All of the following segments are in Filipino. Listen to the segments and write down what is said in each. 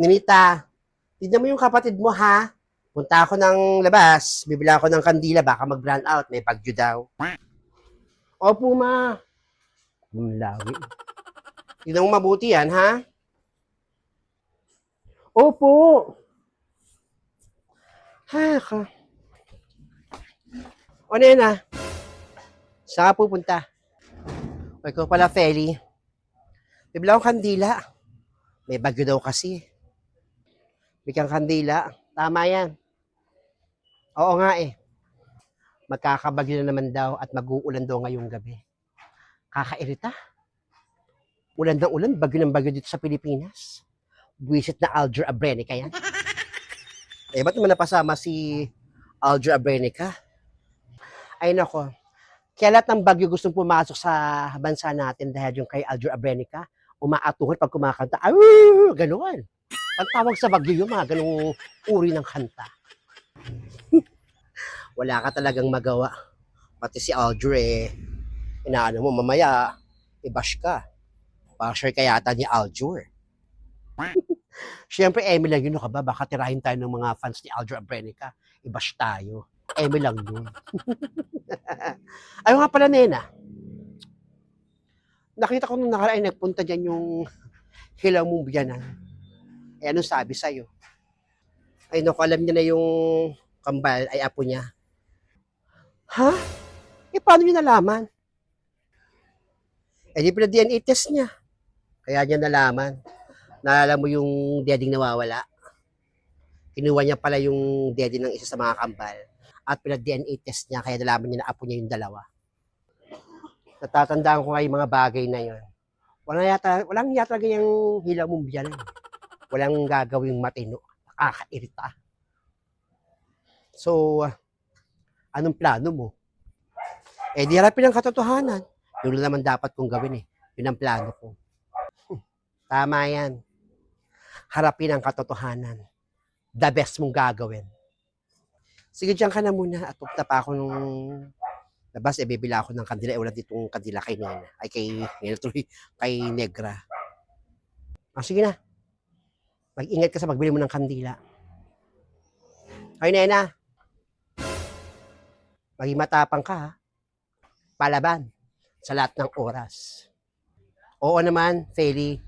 Ninita, tignan mo yung kapatid mo ha. Punta ako ng labas, bibila ako ng kandila, baka mag-brand out, may bagyo daw. Opo, ma. Lumlawi. Tignan mo mabuti yan, ha? Opo. Ha, ka. O, nena. Saan ka pupunta? O, ikaw pala, Feli. Bibila akong kandila. May bagyo daw kasi. Bigyan kandila. Tama yan. Oo nga eh. Magkakabagyo na naman daw at mag-uulan daw ngayong gabi. Kakairita. Ulan ng ulan, bagyo ng bagyo dito sa Pilipinas. Buwisit na Alger Abrenica yan. eh, ba't naman napasama si Alger Abrenica? Ay nako. Kaya lahat ng bagyo gustong pumasok sa bansa natin dahil yung kay Alger Abrenica, umaatuhol pag kumakanta. Ay, ganoon. Ang tawag sa bagyo yung mga ganong uri ng kanta. Wala ka talagang magawa. Pati si eh, inaano mo, mamaya, i-bash ka. Basher ka yata ni Alger. Siyempre, Emil lang yun, ka ba? Baka tirahin tayo ng mga fans ni Alger Abrenica. I-bash tayo. Emil lang yun. Ayaw nga pala, Nena. Nakita ko nung nakaraan, nagpunta dyan yung hilaw mong biyanan. Eh, anong sabi sa'yo? Ay, naku, alam niya na yung kambal ay apo niya. Ha? Eh, paano niyo nalaman? Eh, di pala DNA test niya. Kaya niya nalaman. Naalala mo yung dading nawawala. Kinuha niya pala yung daddy ng isa sa mga kambal. At pinag-DNA test niya, kaya nalaman niya na apo niya yung dalawa. Natatandaan ko nga yung mga bagay na yon. Walang yata, walang yata yung hilaw mong biyanan. Walang gagawing matino. Nakakairita. So, anong plano mo? Eh, di harapin ang katotohanan. Yun naman dapat kong gawin eh. Yun ang plano ko. Hmm, Tama yan. Harapin ang katotohanan. The best mong gagawin. Sige, dyan ka na muna at pupunta pa ako nung labas, eh, bibila ako ng kandila. Eh, wala ditong kandila kay Nena. Ay, kay, Nena kay Negra. Ah, sige na. Mag-ingat ka sa pagbili mo ng kandila. Ay, Nena. Maging matapang ka, ha? Palaban sa lahat ng oras. Oo naman, Feli,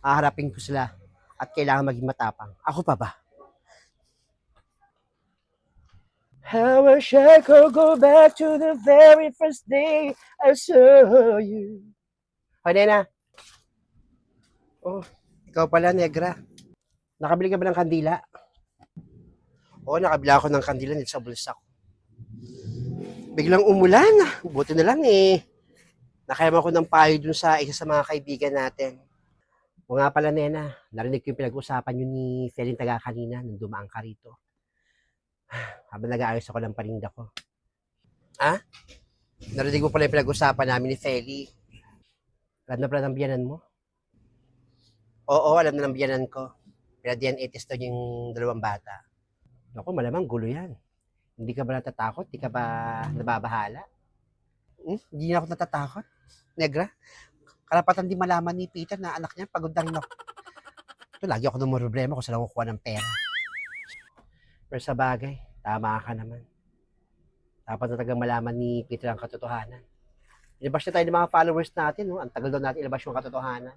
haharapin ko sila at kailangan maging matapang. Ako pa ba? I wish I could go back to the very first day I saw you. Hoy, Nena. Oh, ikaw pala, Negra. Nakabili ka ba ng kandila? Oo, nakabili ako ng kandila nito sa bulsa ko. Biglang umulan. Buti na lang eh. Nakayama ko ng payo dun sa isa sa mga kaibigan natin. O nga pala, Nena, narinig ko yung pinag-usapan yun ni Felin Taga kanina nung dumaan ka rito. Habang nag-aayos ako ng paninda ko. Ha? Narinig mo pala yung pinag-usapan namin ni Feli. Alam na pala ng biyanan mo? Oo, alam na ng biyanan ko. Pina-DNA test daw yung dalawang bata. Naku, malamang gulo yan. Hindi ka ba natatakot? Hindi ka ba nababahala? Hmm? Hindi na ako natatakot. Negra, karapatan di malaman ni Peter na anak niya pagod na rin ako. Ito, lagi ako ng problema kung saan ako kukuha ng pera. Pero sa bagay, tama ka naman. Dapat na tagang malaman ni Peter ang katotohanan. Ilabas na tayo ng mga followers natin, no? Ang tagal daw natin ilabas yung katotohanan.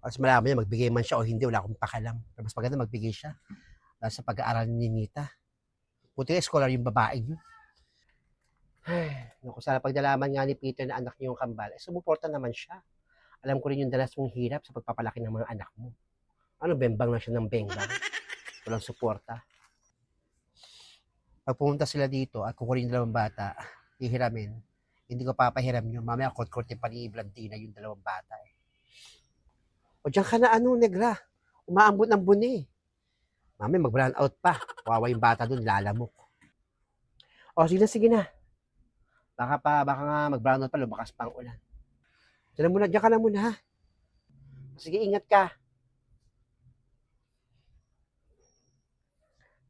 Tapos malaman niya, magbigay man siya o hindi, wala akong pakalam. Pero mas maganda magbigay siya. Dahil sa pag-aaral ni Nita. Buti nga, scholar yung babae niyo. Ay, naku, sana pag nalaman nga ni Peter na anak niyo yung kambal, eh, sumuporta naman siya. Alam ko rin yung dalas mong hirap sa pagpapalaki ng mga anak mo. Ano, bembang lang siya ng bembang. Walang suporta. Pag pumunta sila dito at kukunin yung dalawang bata, hihiramin, hindi ko papahiram yun. Mamaya, kot-korte pa ni Blantina yung dalawang bata. Eh. O diyan ka na ano, negra. Umaambot ng buni. Mamaya, mag-brown out pa. Wawa yung bata dun, lalamok. O, sige na, sige na. Baka pa, baka nga mag-brown out pa, lumakas pa ang ulan. Diyan na muna, diyan ka na muna, ha? Sige, ingat ka.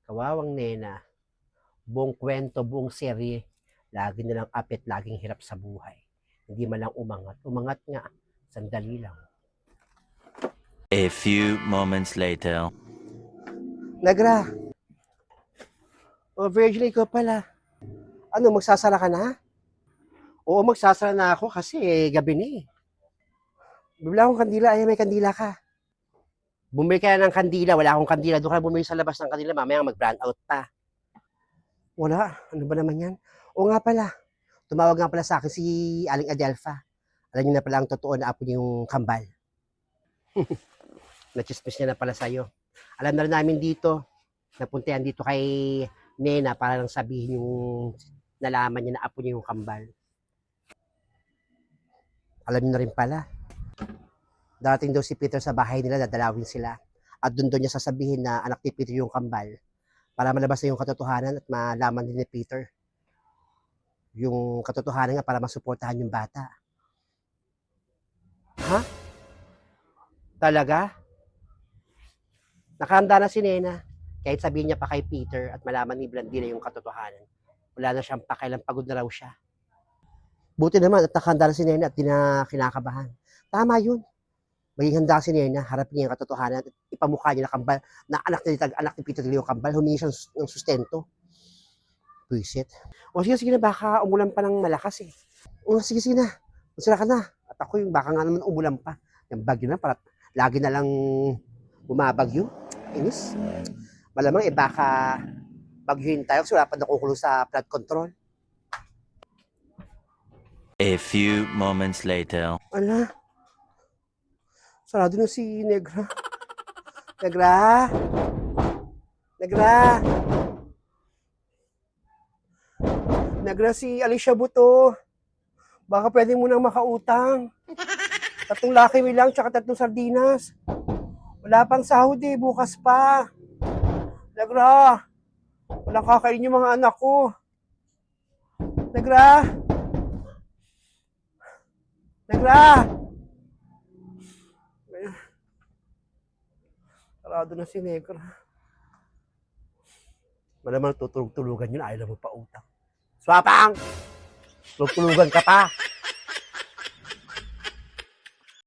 Kawawang nena. Buong kwento, buong serye, lagi nilang apit, laging hirap sa buhay. Hindi man lang umangat. Umangat nga, sandali lang. A few moments later. Nagra. Oh, Virgil, ikaw pala. Ano, magsasara ka na? Oo, magsasara na ako kasi eh, gabi na eh. Bibila akong kandila. Ay, may kandila ka. Bumili ka ng kandila. Wala akong kandila. Doon ka bumili sa labas ng kandila. Mamaya mag-brand out pa. Wala. Ano ba naman yan? Oo nga pala. Tumawag nga pala sa akin si Aling Adelfa. Alam niyo na pala ang totoo na apo niya yung kambal. Nachismis niya na pala sa'yo. Alam na rin namin dito. Napuntahan dito kay Nena para lang sabihin yung nalaman niya na apo niya yung kambal. Alam niyo na rin pala. Dating daw si Peter sa bahay nila, dadalawin sila. At doon doon niya sasabihin na anak ni Peter yung kambal para malabas na yung katotohanan at malaman din ni Peter yung katotohanan nga para masuportahan yung bata. Ha? Talaga? Nakahanda na si Nena. Kahit sabihin niya pa kay Peter at malaman ni Blandina yung katotohanan. Wala na siyang pakialam, pagod na raw siya. Buti naman at nakahanda na si Nena at di na kinakabahan. Tama yun. Maging handa si Nena, harapin niya yung katotohanan at ipamukha niya na kambal, na anak ni, anak ni Peter Leo Kambal, humingi siya ng sustento. Puisit. O sige, sige na, baka umulan pa ng malakas eh. O sige, sige na. Masira ka na. At ako yung baka nga naman umulan pa. Yung bagyo na, para lagi na lang bumabagyo. Inis. Malamang eh baka bagyuhin tayo kasi wala pa nakukulong sa flood control. A few moments later. Ala. Sarado na si Negra. Negra. Negra. Negra si Alicia Buto. Baka pwede mo nang makautang. Tatlong laki lang, tsaka tatlong sardinas. Wala pang sahod eh, bukas pa. Negra. Walang kakain yung mga anak ko. Negra. Negra! Sarado na si Negra. Malamang tutulog-tulugan yun, ayaw mo pa utang. Swapang! Tulog-tulugan ka pa.